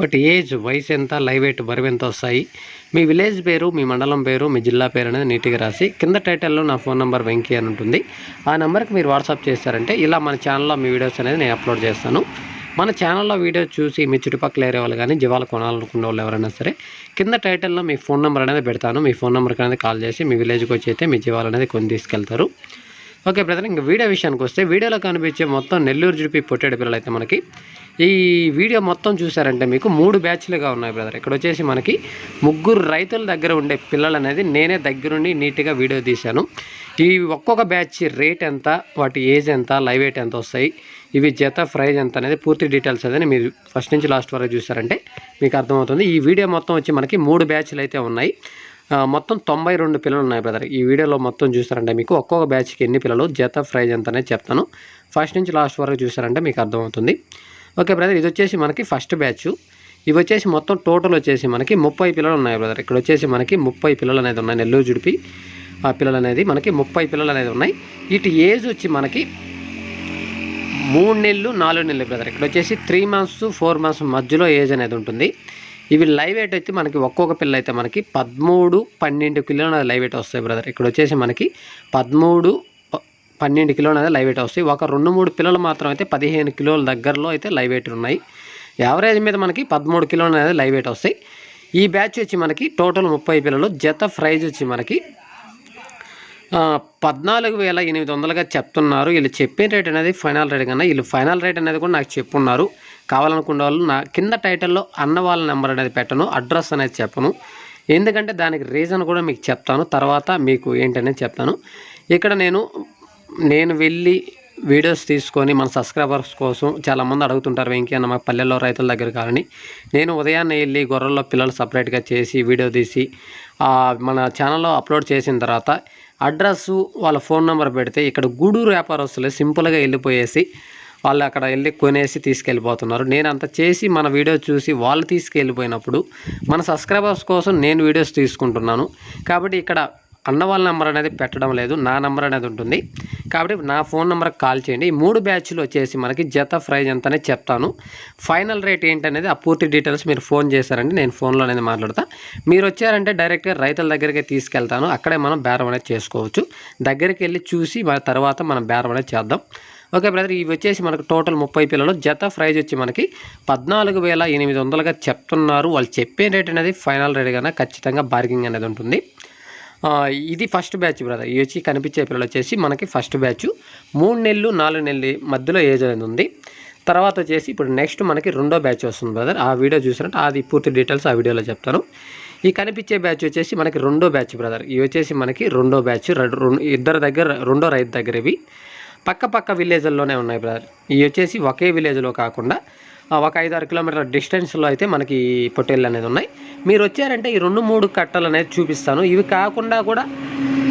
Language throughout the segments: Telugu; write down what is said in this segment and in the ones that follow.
బట్ ఏజ్ వయసు ఎంత లైవ్ వెయిట్ బరువు ఎంత వస్తాయి? మీ విలేజ్ పేరు మీ మండలం పేరు మీ జిల్లా పేరు అనేది నీట్గా రాసి కింద టైటిల్లో నా ఫోన్ నెంబర్ వెంకీ అని ఉంటుంది. ఆ నెంబర్కి మీరు వాట్సాప్ చేస్తారంటే ఇలా మన ఛానల్లో మీ వీడియోస్ అనేది నేను అప్లోడ్ చేస్తాను. మన ఛానల్లో వీడియో చూసి మీ చుట్టుపక్కల ఏరే వాళ్ళు కానీ జీవాలు కొనాలనుకునే వాళ్ళు ఎవరైనా సరే కింద టైటిల్లో మీ ఫోన్ నెంబర్ అనేది పెడతాను. మీ ఫోన్ నెంబర్కి అనేది కాల్ చేసి మీ విలేజ్కి వచ్చి అయితే మీ జీవాలు అనేది కొని తీసుకెళ్తారు. ఓకే బ్రదర్ ఇంకా వీడియో విషయానికి వస్తే వీడియోలో కనిపించే మొత్తం నెల్లూరు జుడిపి పొట్టేడు పిల్లలు అయితే మనకి ఈ వీడియో మొత్తం చూసారంటే మీకు మూడు బ్యాచ్లుగా ఉన్నాయి బ్రదర్. ఇక్కడ వచ్చేసి మనకి ముగ్గురు రైతుల దగ్గర ఉండే పిల్లలు అనేది నేనే దగ్గరుండి నీట్గా వీడియో తీశాను. ఈ ఒక్కొక్క బ్యాచ్ రేట్ ఎంత వాటి ఏజ్ ఎంత లైవ్ ఎయిట్ ఎంత వస్తాయి ఇవి జత ప్రైజ్ ఎంత అనేది పూర్తి డీటెయిల్స్ అనేది మీరు ఫస్ట్ నుంచి లాస్ట్ వరకు చూసారంటే మీకు అర్థమవుతుంది. ఈ వీడియో మొత్తం వచ్చి మనకి మూడు బ్యాచ్లు అయితే ఉన్నాయి. మొత్తం తొంభై రెండు పిల్లలు ఉన్నాయి బ్రదర్ ఈ వీడియోలో మొత్తం చూసారంటే మీకు ఒక్కొక్క బ్యాచ్కి ఎన్ని పిల్లలు జత ప్రైజ్ ఎంత అనేది చెప్తాను. ఫస్ట్ నుంచి లాస్ట్ వరకు చూసారంటే మీకు అర్థమవుతుంది. ఓకే బ్రదర్ ఇది వచ్చేసి మనకి ఫస్ట్ బ్యాచ్ ఇవి వచ్చేసి మొత్తం టోటల్ వచ్చేసి మనకి ముప్పై పిల్లలు ఉన్నాయి బ్రదర్ ఇక్కడ వచ్చేసి మనకి ముప్పై పిల్లలు అనేది ఉన్నాయి నెల్లూరు జుడిపి. ఆ పిల్లలు అనేది మనకి ముప్పై పిల్లలు అనేది ఉన్నాయి. ఇటు ఏజ్ వచ్చి మనకి మూడు నెలలు నాలుగు నెలలు బ్రదర్ ఇక్కడ వచ్చేసి త్రీ మంత్స్ ఫోర్ మంత్స్ మధ్యలో ఏజ్ అనేది ఉంటుంది. ఇవి లైవ్ వెయిట్ అయితే మనకి ఒక్కొక్క పిల్ల అయితే మనకి పదమూడు పన్నెండు కిలోలు అనేది లైవ్ వెయిట్ వస్తాయి బ్రదర్ ఇక్కడ వచ్చేసి మనకి పదమూడు ప- పన్నెండు కిలోలు అనేది లైవ్ వెయిట్ వస్తాయి. ఒక రెండు మూడు పిల్లలు మాత్రం అయితే పదిహేను కిలోల దగ్గరలో అయితే లైవ్ వెయిట్ ఉన్నాయి. యావరేజ్ మీద మనకి పదమూడు కిలోలు అనేది లైవ్ వెయిట్ వస్తాయి. ఈ బ్యాచ్ వచ్చి మనకి టోటల్ ముప్పై పిల్లలు. జత ప్రైజ్ వచ్చి మనకి పద్నాలుగు వేల ఎనిమిది వందలుగా చెప్తున్నారు. వీళ్ళు చెప్పిన రేట్ అనేది ఫైనల్ రేట్ కన్నా వీళ్ళు ఫైనల్ రేట్ అనేది కూడా నాకు చెప్పున్నారు. కావాలనుకున్న వాళ్ళు నా కింద టైటిల్లో అన్న వాళ్ళ నెంబర్ అనేది పెట్టను అడ్రస్ అనేది చెప్పను. ఎందుకంటే దానికి రీజన్ కూడా మీకు చెప్తాను తర్వాత మీకు ఏంటనేది చెప్తాను. ఇక్కడ నేను నేను వెళ్ళి వీడియోస్ తీసుకొని మన సబ్స్క్రైబర్స్ కోసం చాలామంది అడుగుతుంటారు వెంకీ అన్న మా పల్లెల్లో రైతుల దగ్గర కానీ నేను ఉదయాన్నే వెళ్ళి గొర్రెల్లో పిల్లలు సపరేట్గా చేసి వీడియో తీసి మన ఛానల్లో అప్లోడ్ చేసిన తర్వాత అడ్రస్సు వాళ్ళ ఫోన్ నెంబర్ పెడితే ఇక్కడ గూడూరు వ్యాపారస్తులు సింపుల్గా వెళ్ళిపోయేసి వాళ్ళు అక్కడ వెళ్ళి కొనేసి తీసుకెళ్ళిపోతున్నారు. నేను అంత చేసి మన వీడియో చూసి వాళ్ళు తీసుకెళ్ళిపోయినప్పుడు మన సబ్స్క్రైబర్స్ కోసం నేను వీడియోస్ తీసుకుంటున్నాను. కాబట్టి ఇక్కడ అన్న వాళ్ళ నెంబర్ అనేది పెట్టడం లేదు. నా నెంబర్ అనేది ఉంటుంది. కాబట్టి నా ఫోన్ నెంబర్కి కాల్ చేయండి. ఈ మూడు బ్యాచ్లు వచ్చేసి మనకి జత ప్రైజ్ ఎంతనే చెప్తాను. ఫైనల్ రేట్ ఏంటనేది ఆ పూర్తి డీటెయిల్స్ మీరు ఫోన్ చేశారంటే నేను ఫోన్లో అనేది మాట్లాడతా. మీరు వచ్చారంటే డైరెక్ట్గా రైతుల దగ్గరికి తీసుకెళ్తాను. అక్కడే మనం బేరం అనేది చేసుకోవచ్చు. దగ్గరికి వెళ్ళి చూసి తర్వాత మనం బేరం అనేది చేద్దాం. ఓకే బ్రదర్ ఇవి వచ్చేసి మనకు టోటల్ ముప్పై పిల్లలు. జత ప్రైజ్ వచ్చి మనకి పద్నాలుగు వేల ఎనిమిది వందలుగా చెప్తున్నారు. వాళ్ళు చెప్పే రేట్ అనేది ఫైనల్ రేట్ కన్నా ఖచ్చితంగా బార్గింగ్ అనేది ఉంటుంది. ఇది ఫస్ట్ బ్యాచ్ బ్రదర్ ఇవి వచ్చి కనిపించే పిల్లలు వచ్చేసి మనకి ఫస్ట్ బ్యాచ్ మూడు నెలలు నాలుగు నెలలు మధ్యలో ఏజ్ అనేది ఉంది. తర్వాత వచ్చేసి ఇప్పుడు నెక్స్ట్ మనకి రెండో బ్యాచ్ వస్తుంది బ్రదర్ ఆ వీడియో చూసినట్టు అది పూర్తి డీటెయిల్స్ ఆ వీడియోలో చెప్తాను. ఈ కనిపించే బ్యాచ్ వచ్చేసి మనకి రెండో బ్యాచ్ బ్రదర్ ఇవి వచ్చేసి మనకి రెండో బ్యాచ్ రెండు ఇద్దరు దగ్గర రెండో రైతు దగ్గర ఇవి. పక్క పక్క విలేజ్ల్లోనే ఉన్నాయి బ్రదర్. ఇవి వచ్చేసి ఒకే విలేజ్లో కాకుండా ఒక ఐదు ఆరు కిలోమీటర్ల డిస్టెన్స్లో అయితే మనకి పొట్టేళ్ళు అనేది ఉన్నాయి. మీరు వచ్చారంటే ఈ రెండు మూడు కట్టలు అనేది చూపిస్తాను. ఇవి కాకుండా కూడా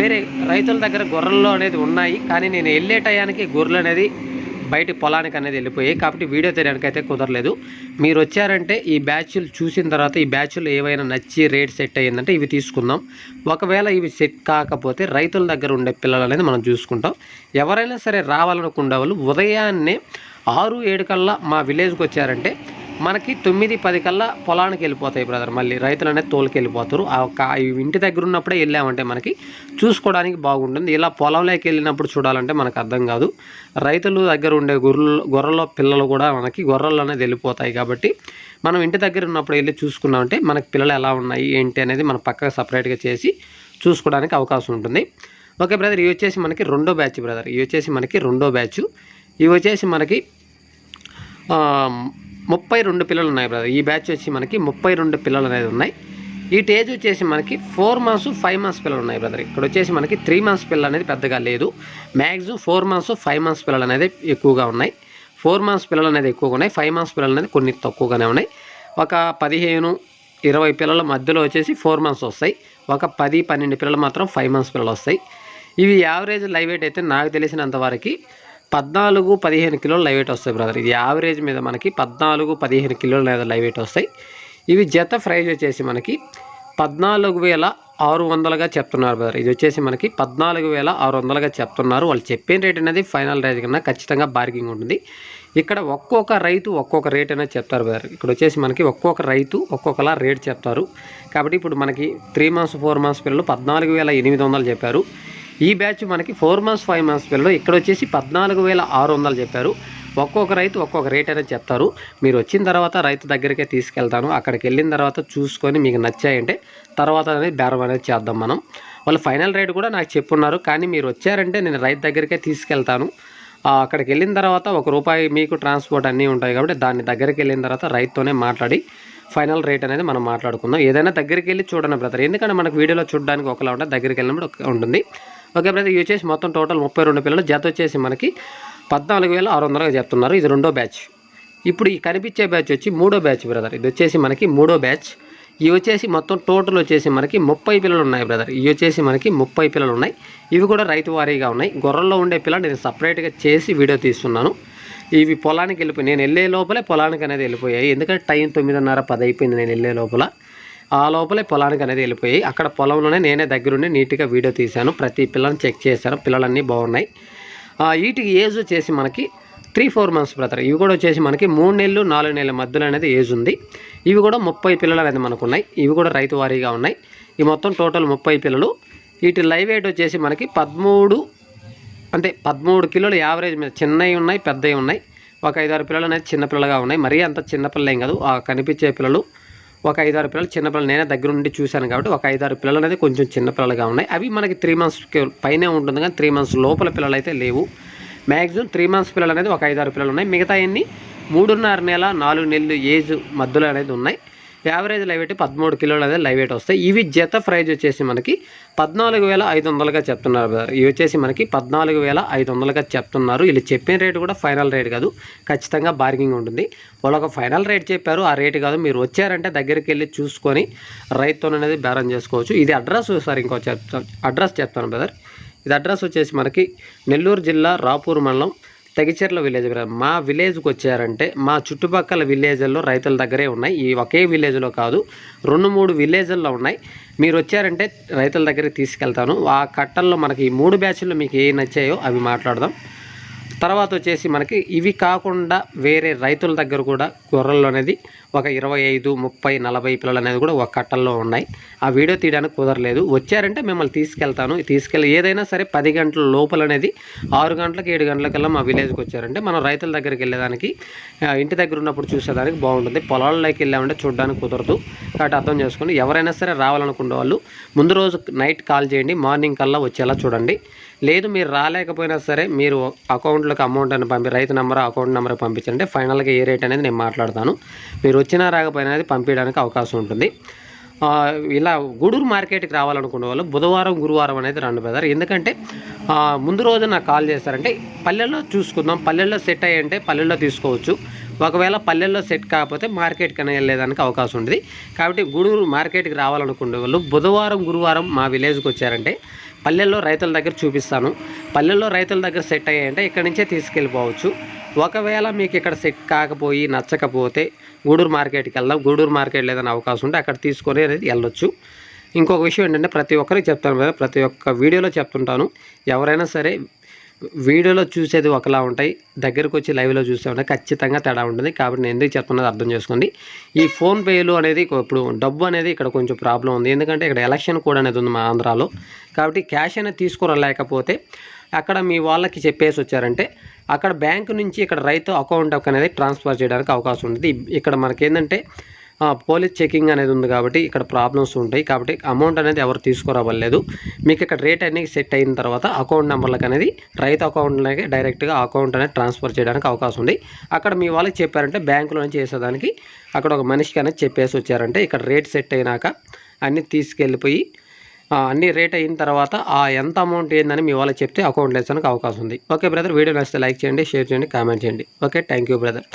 వేరే రైతుల దగ్గర గొర్రెల్లో అనేది ఉన్నాయి. కానీ నేను వెళ్ళే టయానికి గొర్రెలు అనేది బయట పొలానికి అనేది వెళ్ళిపోయాయి. కాబట్టి వీడియో తీయడానికైతే అయితే కుదరలేదు. మీరు వచ్చారంటే ఈ బ్యాచ్లు చూసిన తర్వాత ఈ బ్యాచ్లు ఏవైనా నచ్చి రేట్ సెట్ అయ్యిందంటే ఇవి తీసుకుందాం. ఒకవేళ ఇవి సెట్ కాకపోతే రైతుల దగ్గర ఉండే పిల్లలు అనేది మనం చూసుకుంటాం. ఎవరైనా సరే రావాలనుకునే వాళ్ళు ఉదయాన్నే ఆరు ఏడు కల్లా మా విలేజ్కి వచ్చారంటే మనకి తొమ్మిది పది కల్లా పొలానికి వెళ్ళిపోతాయి బ్రదర్. మళ్ళీ రైతులు అనేది తోలుకెళ్ళిపోతారు. ఆ ఇంటి దగ్గర ఉన్నప్పుడే వెళ్ళామంటే మనకి చూసుకోవడానికి బాగుంటుంది. ఇలా పొలంలోకి వెళ్ళినప్పుడు చూడాలంటే మనకు అర్థం కాదు. రైతులు దగ్గర ఉండే గొర్రెలు గొర్రెల పిల్లలు కూడా మనకి గొర్రెలు అనేది వెళ్ళిపోతాయి కాబట్టి మనం ఇంటి దగ్గర ఉన్నప్పుడు వెళ్ళి చూసుకున్నామంటే మనకి పిల్లలు ఎలా ఉన్నాయి ఏంటి అనేది మనం పక్కగా సపరేట్గా చేసి చూసుకోవడానికి అవకాశం ఉంటుంది. ఓకే బ్రదర్ ఇవి వచ్చేసి మనకి రెండో బ్యాచ్ బ్రదర్. ఇవి వచ్చేసి మనకి రెండో బ్యాచ్. ఇవి వచ్చేసి మనకి ముప్పై రెండు పిల్లలు ఉన్నాయి బ్రదర్ ఈ బ్యాచ్ వచ్చి మనకి ముప్పై రెండు పిల్లలు అనేది ఉన్నాయి ఈ టేజ్ వచ్చేసి మనకి ఫోర్ మంత్స్ ఫైవ్ మంత్స్ పిల్లలు ఉన్నాయి బ్రదర్ ఇక్కడ వచ్చేసి మనకి త్రీ మంత్స్ పిల్లలు అనేది పెద్దగా లేదు. Maximum four months five months పిల్లలు అనేది ఎక్కువగా ఉన్నాయి. ఫోర్ మంత్స్ పిల్లలు అనేది ఎక్కువగా ఉన్నాయి ఫైవ్ మంత్స్ పిల్లలు అనేది కొన్ని తక్కువగానే ఉన్నాయి. ఒక పదిహేను ఇరవై పిల్లల మధ్యలో వచ్చేసి ఫోర్ మంత్స్ వస్తాయి. ఒక పది పన్నెండు పిల్లలు మాత్రం ఫైవ్ మంత్స్ పిల్లలు వస్తాయి. ఇవి యావరేజ్ లైవ్ వెయిట్ అయితే నాకు తెలిసినంత వరకు పద్నాలుగు పదిహేను కిలోలు లైవ్ వెయిట్ వస్తాయి బ్రదర్ ఇది యావరేజ్ మీద మనకి పద్నాలుగు పదిహేను కిలోలు లేదా లైవ్ వెయిట్ వస్తాయి. ఇవి జత ప్రైజ్ వచ్చేసి మనకి పద్నాలుగు వేల ఆరు వందలుగా చెప్తున్నారు బ్రదర్ ఇది వచ్చేసి మనకి పద్నాలుగు వేల ఆరు వందలుగా చెప్తున్నారు. వాళ్ళు చెప్పిన రేట్ అనేది ఫైనల్ రేట్ కన్నా ఖచ్చితంగా బార్గింగ్ ఉంటుంది. ఇక్కడ ఒక్కొక్క రైతు ఒక్కొక్క రేట్ అనేది చెప్తారు బ్రదర్ ఇక్కడ వచ్చేసి మనకి ఒక్కొక్క రైతు ఒక్కొక్కలా రేట్ చెప్తారు. కాబట్టి ఇప్పుడు మనకి త్రీ మంత్స్ ఫోర్ మంత్స్ పిల్లలు పద్నాలుగు వేల ఎనిమిది వందలు చెప్పారు. ఈ బ్యాచ్ మనకి ఫోర్ మంత్స్ ఫైవ్ మంత్స్ పిల్లలు. ఇక్కడ వచ్చేసి పద్నాలుగు వేల ఆరు వందలు చెప్పారు. ఒక్కొక్క రైతు ఒక్కొక్క రేట్ అనేది చెప్తారు. మీరు వచ్చిన తర్వాత రైతు దగ్గరికే తీసుకెళ్తాను. అక్కడికి వెళ్ళిన తర్వాత చూసుకొని మీకు నచ్చాయంటే తర్వాత అనేది బేరం అనేది చేద్దాం మనం. వాళ్ళు ఫైనల్ రేట్ కూడా నాకు చెప్పున్నారు. కానీ మీరు వచ్చారంటే నేను రైతు దగ్గరికే తీసుకెళ్తాను. అక్కడికి వెళ్ళిన తర్వాత ఒక రూపాయి మీకు ట్రాన్స్పోర్ట్ అన్నీ ఉంటాయి కాబట్టి దాని దగ్గరికి వెళ్ళిన తర్వాత రైతుతోనే మాట్లాడి ఫైనల్ రేట్ అనేది మనం మాట్లాడుకుందాం. ఏదైనా దగ్గరికి వెళ్ళి చూడండి బ్రదర్. ఎందుకంటే మనకు వీడియోలో చూడడానికి ఒకలా ఉంటుంది దగ్గరికి వెళ్ళినప్పుడు ఉంటుంది. ఓకే బ్రదర్ ఇవి వచ్చేసి మొత్తం టోటల్ ముప్పై రెండు పిల్లలు. జత వచ్చేసి మనకి పద్నాలుగు వేల ఆరు వందలుగా చెప్తున్నారు. ఇది రెండో బ్యాచ్. ఇప్పుడు ఈ కనిపించే బ్యాచ్ వచ్చి మూడో బ్యాచ్ బ్రదర్. ఇది వచ్చేసి మనకి మూడో బ్యాచ్. ఇవి వచ్చేసి మొత్తం టోటల్ వచ్చేసి మనకి ముప్పై పిల్లలు ఉన్నాయి బ్రదర్. ఇవి వచ్చేసి మనకి ముప్పై పిల్లలు ఉన్నాయి. ఇవి కూడా రైతు వారీగా ఉన్నాయి. గొర్రెల్లో ఉండే పిల్లలు నేను సపరేట్గా చేసి వీడియో తీస్తున్నాను. ఇవి పొలానికి వెళ్ళిపోయి నేను వెళ్ళే లోపలే పొలానికి అనేది వెళ్ళిపోయాయి. ఎందుకంటే టైం తొమ్మిదిన్నర పది అయిపోయింది నేను వెళ్ళే లోపల. ఆ లోపలే పొలానికి అనేది వెళ్ళిపోయి అక్కడ పొలంలోనే నేనే దగ్గరుండి నీట్గా వీడియో తీశాను. ప్రతి పిల్లని చెక్ చేశాను. పిల్లలన్నీ బాగున్నాయి. ఆ, వీటికి ఏజ్ వచ్చేసి మనకి త్రీ ఫోర్ మంత్స్ బ్రదర్. ఇవి కూడా వచ్చేసి మనకి మూడు నెలలు నాలుగు నెలల మధ్యలో అనేది ఏజ్ ఉంది. ఇవి కూడా ముప్పై పిల్లలు అనేది మనకు ఉన్నాయి ఇవి కూడా రైతు వారీగా ఉన్నాయి. ఈ మొత్తం టోటల్ ముప్పై పిల్లలు. వీటి లైవ్ వెయిట్ వచ్చేసి మనకి పదమూడు అంటే పదమూడు కిలోలు యావరేజ్ మీద చిన్నవి ఉన్నాయి పెద్దవి ఉన్నాయి. ఒక ఐదారు పిల్లలు అనేది చిన్న పిల్లలుగా ఉన్నాయి. మరీ అంత చిన్న పిల్లలు ఏం కాదు. ఆ కనిపించే పిల్లలు ఒక ఐదారు పిల్లలు చిన్నపిల్లలు నేనే దగ్గర నుండి చూశాను కాబట్టి ఒక ఐదారు పిల్లలు అనేది కొంచెం చిన్న పిల్లలుగా ఉన్నాయి. అవి మనకి త్రీ మంత్స్ పైనే ఉంటుంది కానీ త్రీ మంత్స్ లోపల పిల్లలు అయితే లేవు. మ్యాక్సిమం త్రీ మంత్స్ పిల్లలు అనేది ఒక ఐదారు పిల్లలు ఉన్నాయి. మిగతా అన్ని మూడున్నర నెల నాలుగు నెలలు ఏజ్ మధ్యలో అనేది ఉన్నాయి. యావరేజ్ లైవ్ వెయిట్ పదమూడు కిలోలు అనేది లైవ్ వెయిట్ వస్తాయి. ఇవి జత ప్రైజ్ వచ్చేసి మనకి పద్నాలుగు వేల ఐదు వందలుగా చెప్తున్నారు బ్రదర్. ఇవి వచ్చేసి మనకి పద్నాలుగు వేల ఐదు వందలుగా చెప్తున్నారు. వీళ్ళు చెప్పిన రేటు కూడా ఫైనల్ రేట్ కాదు. ఖచ్చితంగా బార్గింగ్ ఉంటుంది. వాళ్ళు ఒక ఫైనల్ రేట్ చెప్పారు. ఆ రేటు కాదు. మీరు వచ్చారంటే దగ్గరికి వెళ్ళి చూసుకొని రైతుతో అనేది బేరం చేసుకోవచ్చు. ఇది అడ్రస్ సార్ ఇంకో చెప్తాను అడ్రస్ చెప్తాను బ్రదర్. ఇది అడ్రస్ వచ్చేసి మనకి నెల్లూరు జిల్లా రాపూర్ మండలం తెగిచెర్ల విలేజ్ మా విలేజ్కి వచ్చారంటే మా చుట్టుపక్కల విలేజ్ల్లో రైతుల దగ్గరే ఉన్నాయి. ఈ ఒకే విలేజ్లో కాదు రెండు మూడు విలేజ్ల్లో ఉన్నాయి. మీరు వచ్చారంటే రైతుల దగ్గరికి తీసుకెళ్తాను. ఆ కట్టల్లో మనకి ఈ మూడు బ్యాచ్ల్లో మీకు ఏ నచ్చాయో అవి మాట్లాడదాం. తర్వాత వచ్చేసి మనకి ఇవి కాకుండా వేరే రైతుల దగ్గర కూడా గొర్రెలు అనేది ఒక ఇరవై ఐదు ముప్పై నలభై పిల్లలు అనేది కూడా ఒక కట్టల్లో ఉన్నాయి. ఆ వీడియో తీయడానికి కుదరలేదు. వచ్చారంటే మిమ్మల్ని తీసుకెళ్తాను. తీసుకెళ్ళి ఏదైనా సరే పది గంటల లోపల అనేది ఆరు గంటలకు ఏడు గంటలకల్లా మా విలేజ్కి వచ్చారంటే మనం రైతుల దగ్గరికి వెళ్ళేదానికి ఇంటి దగ్గర ఉన్నప్పుడు చూసేదానికి బాగుంటుంది. పొలాల్లోకి వెళ్ళామంటే చూడడానికి కుదరదు. కాబట్టి అర్థం చేసుకొని ఎవరైనా సరే రావాలనుకునే వాళ్ళు ముందు రోజు నైట్ కాల్ చేయండి. మార్నింగ్ కల్లా వచ్చేలా చూడండి. లేదు మీరు రాలేకపోయినా సరే మీరు అకౌంట్లోకి అమౌంట్ అని పంపి రైతు నెంబర్ అకౌంట్ నెంబర్ పంపించండి. ఫైనల్గా ఏ రేట్ అనేది నేను మాట్లాడతాను. మీరు వచ్చినా రాకపోయినా అది పంపించడానికి అవకాశం ఉంటుంది. ఇలా గూడూరు మార్కెట్కి రావాలనుకునే వాళ్ళు బుధవారం గురువారం అనేది రెండు బెదర్ ఎందుకంటే ముందు రోజు నాకు కాల్ చేస్తారంటే పల్లెల్లో చూసుకుందాం. పల్లెల్లో సెట్ అయ్యంటే పల్లెల్లో తీసుకోవచ్చు. ఒకవేళ పల్లెల్లో సెట్ కాకపోతే మార్కెట్కి అని వెళ్ళేదానికి అవకాశం ఉంటుంది కాబట్టి గూడూరు మార్కెట్కి రావాలనుకునే వాళ్ళు బుధవారం గురువారం మా విలేజ్కి వచ్చారంటే పల్లెల్లో రైతుల దగ్గర చూపిస్తాను. పల్లెల్లో రైతుల దగ్గర సెట్ అయ్యాయంటే ఇక్కడ నుంచే తీసుకెళ్ళిపోవచ్చు. ఒకవేళ మీకు ఇక్కడ సెట్ కాకపోయి నచ్చకపోతే గూడూరు మార్కెట్కి వెళ్దాం. గూడూరు మార్కెట్లో ఏదైనా అవకాశం ఉంటే అక్కడ తీసుకొని అనేది వెళ్ళొచ్చు. ఇంకొక విషయం ఏంటంటే ప్రతి ఒక్కరికి చెప్తాను కదా ప్రతి ఒక్క వీడియోలో చెప్తుంటాను. ఎవరైనా సరే వీడియోలో చూసేది ఒకలా ఉంటాయి. దగ్గరకు వచ్చి లైవ్లో చూసే ఉంటాయి ఖచ్చితంగా తేడా ఉంటుంది. కాబట్టి నేను ఎందుకు చెప్తున్నది అర్థం చేసుకోండి. ఈ ఫోన్పేలు అనేది ఇప్పుడు డబ్బు అనేది ఇక్కడ కొంచెం ప్రాబ్లం ఉంది. ఎందుకంటే ఇక్కడ ఎలక్షన్ కూడా అనేది ఉంది మా ఆంధ్రాలో. కాబట్టి క్యాష్ అనేది తీసుకురలేకపోతే అక్కడ మీ వాళ్ళకి చెప్పేసి వచ్చారంటే అక్కడ బ్యాంకు నుంచి ఇక్కడ రైతు అకౌంట్ అనేది ట్రాన్స్ఫర్ చేయడానికి అవకాశం ఉంటుంది ఇక్కడ మనకి ఏంటంటే పోలీస్ చెకింగ్ అనేది ఉంది కాబట్టి ఇక్కడ ప్రాబ్లమ్స్ ఉంటాయి. కాబట్టి అమౌంట్ అనేది ఎవరు తీసుకురావలేదు. మీకు ఇక్కడ రేట్ అనేది సెట్ అయిన తర్వాత అకౌంట్ నెంబర్లకు అనేది రైతు అకౌంట్లకి డైరెక్ట్గా అకౌంట్ అనేది ట్రాన్స్ఫర్ చేయడానికి అవకాశం ఉంది. అక్కడ మీ వాళ్ళకి చెప్పారంటే బ్యాంకులో నుంచి చేసేదానికి అక్కడ ఒక మనిషికి అనేది చెప్పేసి వచ్చారంటే ఇక్కడ రేట్ సెట్ అయినాక అన్నీ తీసుకెళ్ళిపోయి అన్ని రేట్ అయిన తర్వాత ఆ ఎంత అమౌంట్ ఏందని మీ వాళ్ళకి చెప్తే అకౌంట్ వేసానికి అవకాశం ఉంది. ఓకే బ్రదర్ వీడియో నచ్చితే లైక్ చేయండి షేర్ చేయండి కామెంట్ చేయండి. Okay thank you brother.